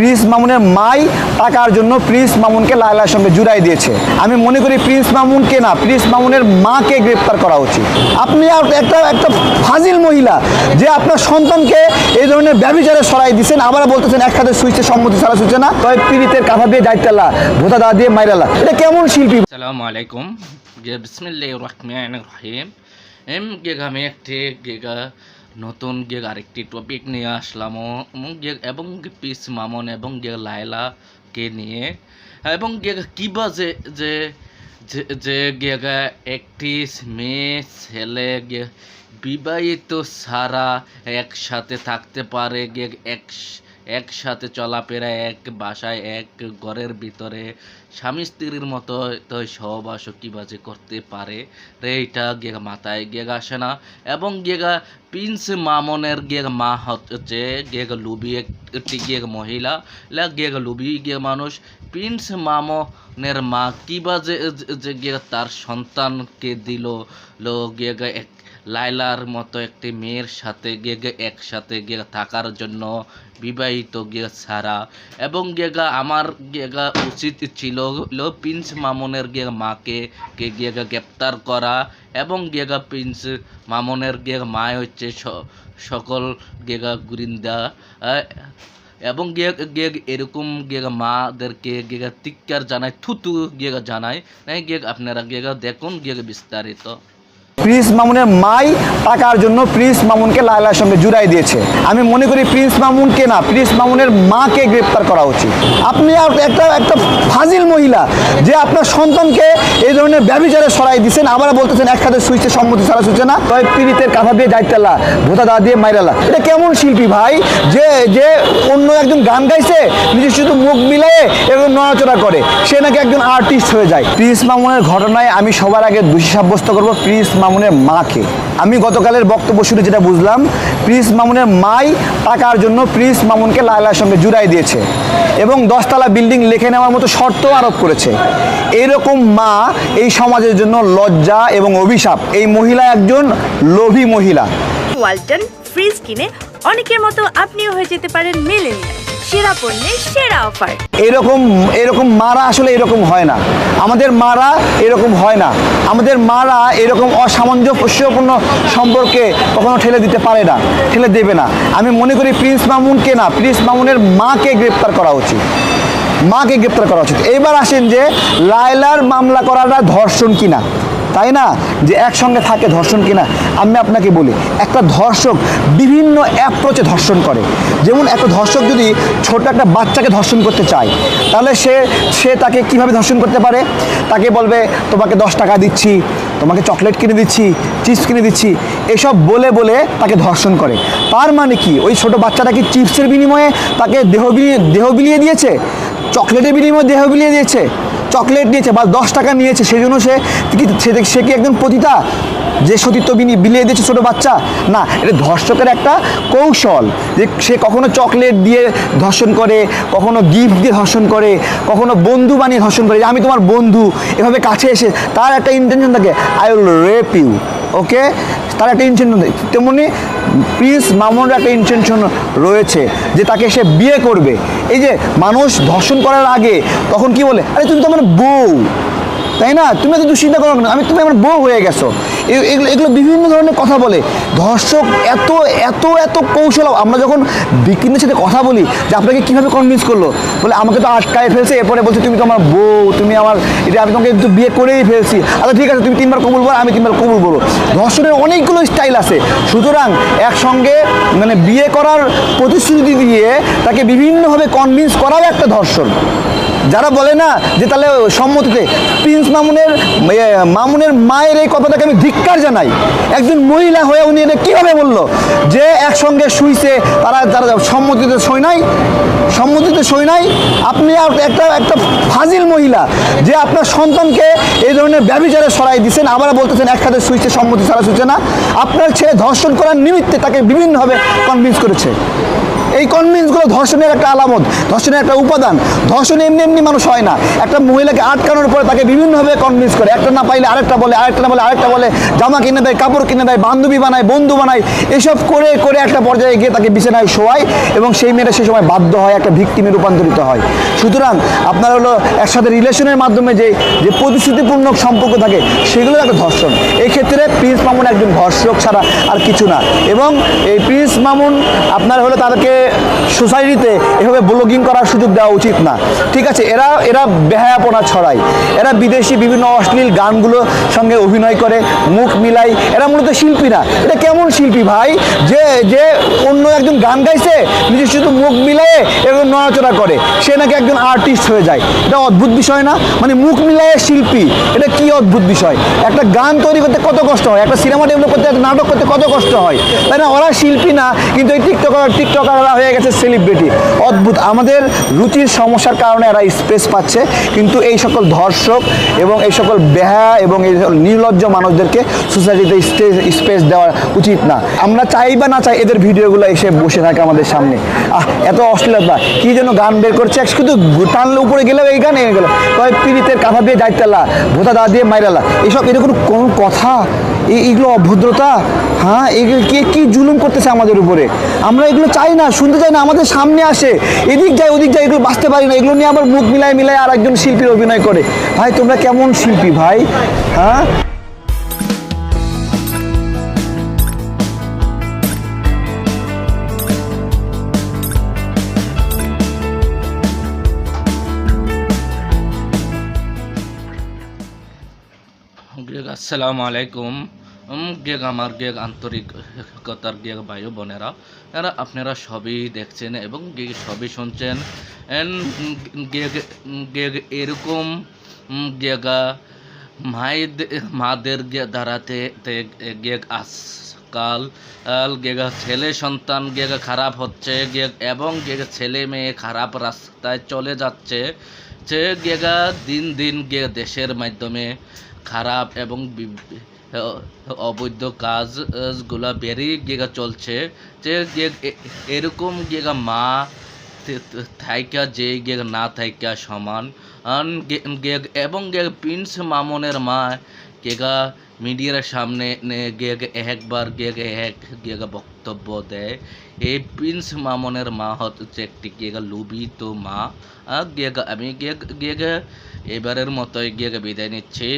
Prince মামুনের মাই টাকার জন্য প্রিন্স মামুনকে লায়লার সঙ্গে জুড়াই দিয়েছে। আমি মনে করি প্রিন্স মামুনকে না, প্রিন্স মামুনের মাকে গ্রেপ্তার করা উচিত। আপনি একটা একটা ফাজিল মহিলা যে আপনার সন্তানকে এই ধরনের ব্যবচারে সরাই দিচ্ছেন আবার বলতেছেন এক হাতে সুইচে সম্মতি ছাড়া সুইচে না, তবে পীড়িতের কাঁথা দিয়ে যাইতাল্লা ভোতা দা দিয়ে মাইরালা এটা কেমন শিল্পী? আসসালামু আলাইকুম। যে বিসমিল্লাহ রহমান রহিম। এম গেগ, আমি একটি গেগা নতুন গেগ আরেকটি টপিক নিয়ে আসলাম এবং পিস মামন এবং গেগ লায়লাকে নিয়ে। এবং গেগ কিবা যে যে, যে- যে গেগা একটি মেয়ে, ছেলে বিবাহিত সারা একসাথে থাকতে পারে গে এক একসাথে চলাফেরা, এক বাসায়, এক ঘরের ভিতরে। স্বামী স্ত্রীর মতো তো সহবাস কিবাজে করতে পারে রে, এটা গিয়ে মাথায় গিয়ে আসে না। এবং গিয়ে প্রিন্স মামনের গিয়ে মা হচ্ছে গিয়ে লুবি একটি গিয়ে মহিলা। গিয়ে লুবি গিয়ে মানুষ। প্রিন্স মামনের মা কিবাজে যে গিয়ে তার সন্তানকে দিল গিয়ে এক লাইলার মতো একটি মেয়ের সাথে গিয়ে গে একসাথে গিয়ে থাকার জন্য বিবাহিত গিয়ে ছাড়া এবং গেগা আমার গেগা উচিত ছিল প্রিন্স মামনের গে মাকে কে গিয়ে গ্রেপ্তার করা এবং গেগা প্রিন্স মামনের গে মা হচ্ছে সকল গেগা গুরিন্দা এবং গিয়ে গিয়ে এরকম গিয়ে মাদেরকে গিয়ে তিক্কার জানায়, থুতু গিয়ে জানায়। গিয়ে আপনারা গিয়ে দেখুন গিয়ে বিস্তারিত। প্রিন্স মামুনের মাই টাকার জন্য প্রিন্স মামুনকে লায়লার সঙ্গে জুড়াই দিয়েছে। আমি মনে করি প্রিন্স মামুনকে না, প্রিন্স মামুনের মাকে গ্রেপ্তার করা উচিত। আপনি একটা একটা ফাজিল মহিলা যে আপনার সন্তানকে এই ধরনের ব্যবচারে সরাই দিচ্ছেন আবার বলতেছেন এক হাতে সুইচে সম্মতি ছাড়া সুইচে না, তবে পীড়িতের কাঁথা দিয়ে যাইতাল্লা ভোতা দা দিয়ে মাইরালা এটা কেমন শিল্পী ভাই? যে যে অন্য একজন গান গাইছে নিজে শুধু মুখ মিলিয়ে এরকম নড়াচড়া করে, সে নাকি একজন আর্টিস্ট হয়ে যায়। প্রিন্স মামুনের ঘটনায় আমি সবার আগে দোষী সাব্যস্ত করব, প্রিন্স মামুনের মাকে। আমি গতকালের বক্তব্য শুনে যেটা বুঝলাম, প্রিন্স মামুনের মাই টাকার জন্য প্রিন্স মামুনকে লায়লার সঙ্গে জুড়াই দিয়েছে এবং দশতলা বিল্ডিং লিখে নেওয়ার মতো শর্ত আরোপ করেছে। এরকম মা এই সমাজের জন্য লজ্জা এবং অভিশাপ। এই মহিলা একজন লোভী মহিলা। ওয়ালটন ফ্রিজ কিনে অনেকের মতো আপনিও হয়ে যেতে পারেন মিলেনিয়াল। সেরা পণ্যের সেরা অফার। এরকম এরকম মারা আসলে এরকম হয় না। আমাদের মারা এরকম হয় না। আমাদের মারা এরকম অসামঞ্জস্যপূর্ণ সম্পর্কে কখনো ঠেলে দিতে পারে না, ঠেলে দেবে না। আমি মনে করি প্রিন্স মামুনকে না, প্রিন্স মামুনের মাকে গ্রেপ্তার করা উচিত। মাকে গ্রেপ্তার করা উচিত। এবার আসেন যে লায়লার মামলা করাটা ধর্ষণ কিনা। তাই না? যে একসঙ্গে থাকে ধর্ষণ কিনা? আমি আপনাকে বলি, একটা ধর্ষক বিভিন্ন অ্যাপ্রোচে ধর্ষণ করে। যেমন একটা ধর্ষক যদি ছোট একটা বাচ্চাকে ধর্ষণ করতে চায়, তাহলে সে সে তাকে কীভাবে ধর্ষণ করতে পারে? তাকে বলবে, তোমাকে দশ টাকা দিচ্ছি, তোমাকে চকলেট কিনে দিচ্ছি, চিপস কিনে দিচ্ছি। এসব বলে বলে তাকে ধর্ষণ করে। তার মানে কি? ওই ছোট বাচ্চাটা কি চিপসের বিনিময়ে তাকে দেহ বিলিয়ে দেহ বিলিয়ে দিয়েছে? চকলেটের বিনিময়ে দেহ বিলিয়ে দিয়েছে? চকলেট নিয়েছে বা দশ টাকা নিয়েছে সেই জন্য সে কি সে কি একজন পতিতা? যে সতীত্ব বিনি বিলিয়ে দিয়েছে ছোটো বাচ্চা? না, এটা ধর্ষকের একটা কৌশল। যে সে কখনো চকলেট দিয়ে ধর্ষণ করে, কখনো গিফট দিয়ে ধর্ষণ করে, কখনো বন্ধু বানিয়ে ধর্ষণ করে। যে আমি তোমার বন্ধু, এভাবে কাছে এসে, তার একটা ইন্টেনশন থাকে I will rape you okay? তার একটা ইনটেনশন তেমনি প্রিন্স মামুনের একটা ইনটেনশন রয়েছে যে তাকে সে বিয়ে করবে। এই যে মানুষ ধর্ষণ করার আগে তখন কি বলে, আরে তুমি তো আমার বউ। তাই না? তুমি এত দুশ্চিন্তা করো না। আমি, তুমি আমার বউ হয়ে গেছো। এগুলো এগুলো বিভিন্ন ধরনের কথা বলে। ধর্ষক এত এত এত কৌশল। আমরা যখন বিক্রিনের সাথে কথা বলি, যে আপনাকে কীভাবে কনভিন্স করল? বলে, আমাকে তো আটকায় ফেলছে। এরপরে বলছে, তুমি তো আমার বউ। তুমি আমার, এটা আমি তোমাকে কিন্তু বিয়ে করেই ফেলছি। আচ্ছা ঠিক আছে, তুমি তিনবার কবুল বলো, আমি তিনবার কবুল বলো। ধর্ষণের অনেকগুলো স্টাইল আছে। সুতরাং একসঙ্গে মানে বিয়ে করার প্রতিশ্রুতি দিয়ে তাকে বিভিন্নভাবে কনভিন্স করাও একটা ধর্ষণ। যারা বলে না যে তাহলে সম্মতিতে প্রিন্স মামুনের মামুনের মায়ের এই কথাটাকে আমি ধিক্কার জানাই। একজন মহিলা হয়ে উনি এটা কীভাবে বলল? যে একসঙ্গে শুইছে, তারা যারা সম্মতিতে সই নাই, সম্মতিতে সই নাই। আপনি একটা একটা ফাজিল মহিলা, যে আপনার সন্তানকে এই ধরনের ব্যবচারে সরাই দিচ্ছেন আবার বলতেছেন এক হাতে সুইচে সম্মতি ছাড়া সুইচে না। আপনার ছেলে ধর্ষণ করার নিমিত্তে তাকে বিভিন্নভাবে কনভিন্স করেছে। এই কনভিন্সগুলো ধর্ষণের একটা আলামত, ধর্ষণের একটা উপাদান। ধর্ষণ এমনি এমনি মানুষ হয় না। একটা মহিলাকে আটকানোর পরে তাকে বিভিন্নভাবে কনভিন্স করে, একটা না পাইলে আরেকটা বলে, আরেকটা না বলে, আরেকটা বলে, জামা কিনে দেয়, কাপড় কিনে দেয়, বান্ধবী বানায়, বন্ধু বানায়, এসব করে করে একটা পর্যায়ে গিয়ে তাকে বিছানায় শোয়ায় এবং সেই মেয়েটা সে সময় বাধ্য হয় একটা ভিক্টিমে রূপান্তরিত হয়। সুতরাং আপনার হলো একসাথে রিলেশনের মাধ্যমে যে যে প্রতিশ্রুতিপূর্ণ সম্পর্ক থাকে, সেগুলো একটা ধর্ষণ। এই ক্ষেত্রে প্রিন্স একজন ধর্ষক ছাড়া আর কিছু না। এবং এই প্রিন্স মামুন আপনার হলো তাদেরকে সোসাইটিতে এভাবে ব্লগিং করার সুযোগ দেওয়া উচিত না। ঠিক আছে, এরা এরা বেহায়াপনা ছড়ায়। এরা বিদেশি বিভিন্ন অশ্লীল গানগুলো সঙ্গে অভিনয় করে, মুখ মিলাই এরা মূলত শিল্পী না। এটা কেমন শিল্পী ভাই? যে যে অন্য একজন গান গাইছে নিজে শুধু মুখ মিলায়ে এরকম নড়াচড়া করে। সে নাকি একজন আর্টিস্ট হয়ে যায়। এটা অদ্ভুত বিষয় না? মানে মুখ মিলায়ে শিল্পী। এটা কি অদ্ভুত বিষয়? একটা গান তৈরি করতে কত কষ্ট হয়? একটা সিনেমা ডেভেলপ করতে নাটক করতে কত কষ্ট হয়? তাই না? ওরা শিল্পী না, কিন্তু এই টিকটকার, টিকটকাররা হয়ে গেছে সেলিব্রিটি অদ্ভুত। আমাদের রুচির সমস্যার কারণে এরা স্পেস পাচ্ছে, কিন্তু এই সকল ধর্ষক এবং এই সকল বেহা এবং এই সকল নির্লজ্জ মানুষদেরকে সোসাইটিতে স্টেজ স্পেস দেওয়া উচিত না। আমরা চাই বা না চাই এদের ভিডিওগুলো এসে বসে থাকে আমাদের সামনে। আহ, এত অশ্লীলতা কি যেন গান বের করছে। শুধু টানলে উপরে গেলেও এই গান এই গেল। কয়, পীড়িতের কাঁথা দিয়ে যাইতালা, ভোতা দা দিয়ে মাইরালা। এসব এরকম কোন কথা? এইগুলো অভদ্রতা হ্যাঁ এগুলো কে, কি জুলুম করতেছে আমাদের উপরে? আমরা এগুলো চাই না, শুনতে চাই না, আমাদের সামনে আসে। এদিক যায়, ওদিক যায়, এগুলো বাঁচতে পারি না, এগুলো নিয়ে আবার মুখ মিলায় মিলায় আর একজন শিল্পীর অভিনয় করে। ভাই, তোমরা কেমন শিল্পী, ভাই? হ্যাঁ? আসসালামু আলাইকুম। গেগ আমার গেগ আন্তরিকতার গেগ ভাই বোনেরা। এরা আপনারা সবই দেখছেন এবং গেগ সবই শুনছেন। গেগ গেগ এরকম গেগা মায়েদের মাদের দ্বারাতে গেগ আজকাল গেগা ছেলে সন্তান গেগা খারাপ হচ্ছে, গেগ এবং গেগা ছেলে মেয়ে খারাপ রাস্তায় চলে যাচ্ছে। যে গেগা দিন দিন গে দেশের মাধ্যমে খারাপ এবং অবৈধ কাজগুলা বেড়ে গেগা চলছে। যে গে- এরকম গেগা মা থাইকা, যে গেগ না থাইকা সমান। গে- এবং গেগ প্রিন্স মামনের মা গেগা মিডিয়ার সামনে গে একবার গেগ এক গেগা বক্তব্য দেয় এই প্রিন্স মামনের মা হচ্ছে একটি গেগা লুবিত মা গেগ আমি গেগ গেগ এবারের মতোই গেগ বিদায় নিচ্ছি,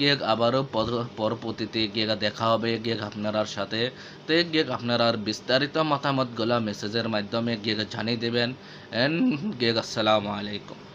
গেগ আবারও পর- পরবর্তীতে গেগা দেখা হবে, গেগ আপনার সাথে, তে গেগ আপনার বিস্তারিত মতামতগুলা মেসেজের মাধ্যমে গেগ জানিয়ে দেবেন এন্ড গেগ আসসালামু আলাইকুম।